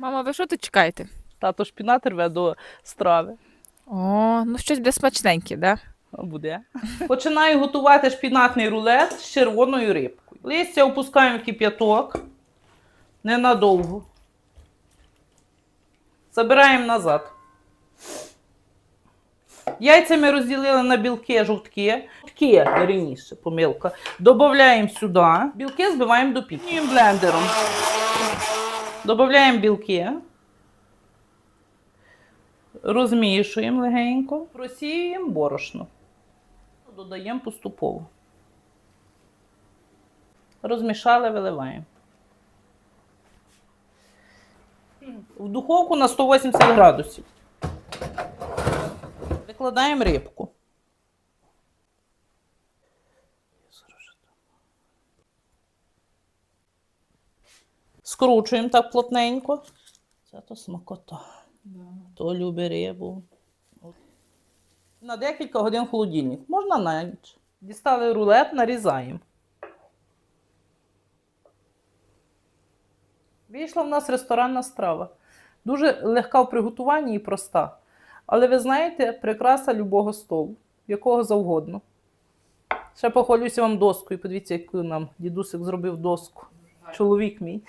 Мама, ви що тут чекаєте? Тато шпінат рве до страви. О, ну щось буде смачненьке, да? А Буде. Починаю готувати шпінатний рулет з червоною рибкою. Листя опускаємо в кип'яток. Ненадовго. Забираємо назад. Яйця ми розділили на білки, жовтки. Жовтки, вірніше, помилка. Додаємо сюди. Білки збиваємо до піки. блендером. Додаємо білки. Розмішуємо легенько. Просіюємо борошно. Додаємо поступово. Розмішали, виливаємо. В духовку на 180 градусів. Викладаємо рибку. Скручуємо так плотненько. Це то смакота. То любить рибу. На декілька годин холодильник. Можна на ніч. Дістали рулет, нарізаємо. Вийшла в нас ресторанна страва. Дуже легка в приготуванні і проста. Але ви знаєте, прикраса любого столу, якого завгодно. Ще похвалюся вам доскою. Подивіться, яку нам дідусик зробив доску. Чоловік мій.